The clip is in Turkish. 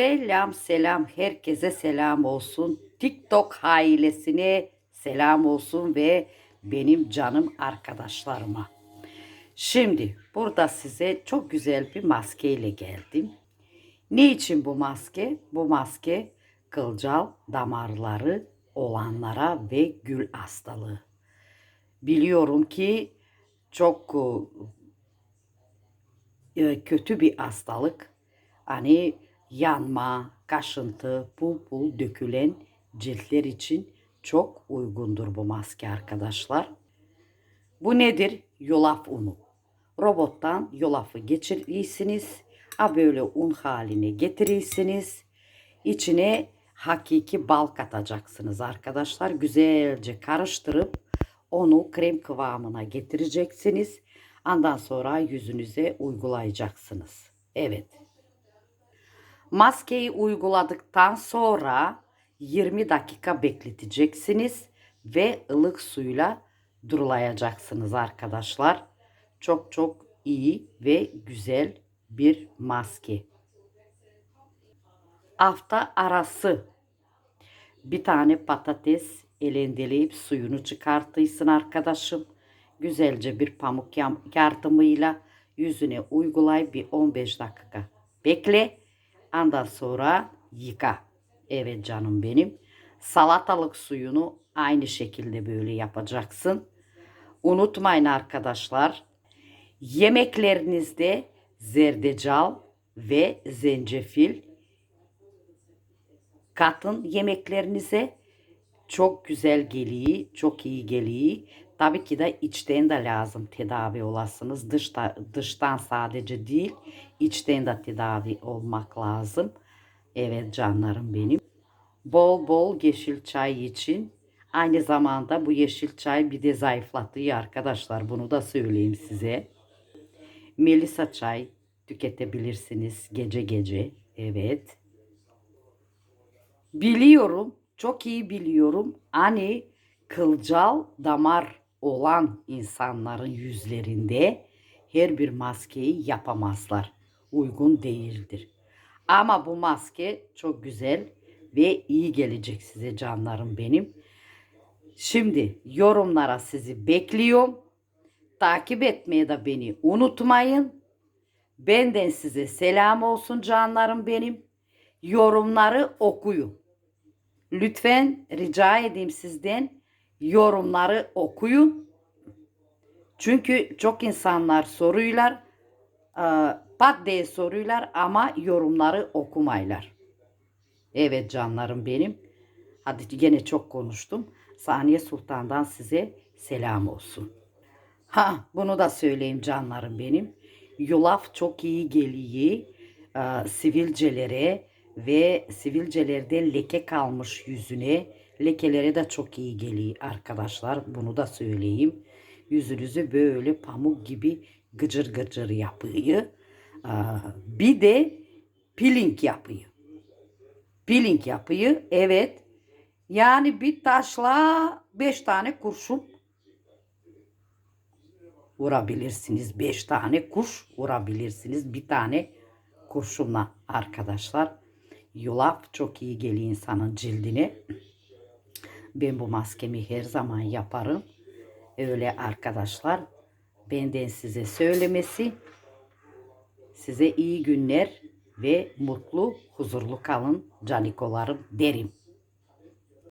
Selam selam herkese selam olsun. TikTok ailesine selam olsun ve benim canım arkadaşlarıma. Şimdi burada size çok güzel bir maske ile geldim. Ne için bu maske? Bu maske kılcal damarları olanlara ve gül hastalığı. Biliyorum ki çok e, kötü bir hastalık. Hani yanma, kaşıntı, pul pul dökülen ciltler için çok uygundur bu maske arkadaşlar. Bu nedir? Yulaf unu. Robottan yulafı geçirirsiniz. Ha böyle un haline getirirsiniz. İçine hakiki bal katacaksınız arkadaşlar. Güzelce karıştırıp onu krem kıvamına getireceksiniz. Ondan sonra yüzünüze uygulayacaksınız. Evet. Maskeyi uyguladıktan sonra 20 dakika bekleteceksiniz ve ılık suyla durulayacaksınız arkadaşlar. Çok çok iyi ve güzel bir maske. Hafta arası bir tane patates elendeleyip suyunu çıkartıysın arkadaşım. Güzelce bir pamuk yardımıyla yüzüne uygulay bir 15 dakika. Bekle. Ondan sonra yıka. Evet canım benim. Salatalık suyunu aynı şekilde böyle yapacaksın. Unutmayın arkadaşlar. Yemeklerinizde zerdeçal ve zencefil katın yemeklerinize çok güzel geliyor, çok iyi geliyor. Tabii ki de içten de lazım tedavi olasınız. Dışta, dıştan sadece değil, içten de tedavi olmak lazım. Evet canlarım benim. Bol bol yeşil çay için. Aynı zamanda bu yeşil çay bir de zayıflatıyor arkadaşlar. Bunu da söyleyeyim size. Melisa çay tüketebilirsiniz gece gece. Evet. Biliyorum, çok iyi biliyorum. Hani kılcal damar olan insanların yüzlerinde her bir maskeyi yapamazlar. Uygun değildir. Ama bu maske çok güzel ve iyi gelecek size canlarım benim. Şimdi yorumlara sizi bekliyorum. Takip etmeye de beni unutmayın. Benden size selam olsun canlarım benim. Yorumları okuyun. Lütfen rica edeyim sizden yorumları okuyun. Çünkü çok insanlar soruyorlar. E, pat diye soruyorlar ama yorumları okumaylar. Evet canlarım benim. Hadi yine çok konuştum. Saniye Sultan'dan size selam olsun. Ha bunu da söyleyeyim canlarım benim. Yulaf çok iyi geliyor e, sivilcelere ve sivilcelerde leke kalmış yüzüne. Lekelere de çok iyi geliyor arkadaşlar. Bunu da söyleyeyim. Yüzünüzü böyle pamuk gibi gıcır gıcır yapıyor. Bir de peeling yapıyor. Peeling yapıyor. Evet. Yani bir taşla beş tane kurşun vurabilirsiniz. Beş tane kuş vurabilirsiniz. Bir tane kurşunla arkadaşlar. Yulaf çok iyi geliyor insanın cildine. Ben bu maskemi her zaman yaparım. Öyle arkadaşlar. Benden size söylemesi. Size iyi günler ve mutlu, huzurlu kalın canikolarım derim.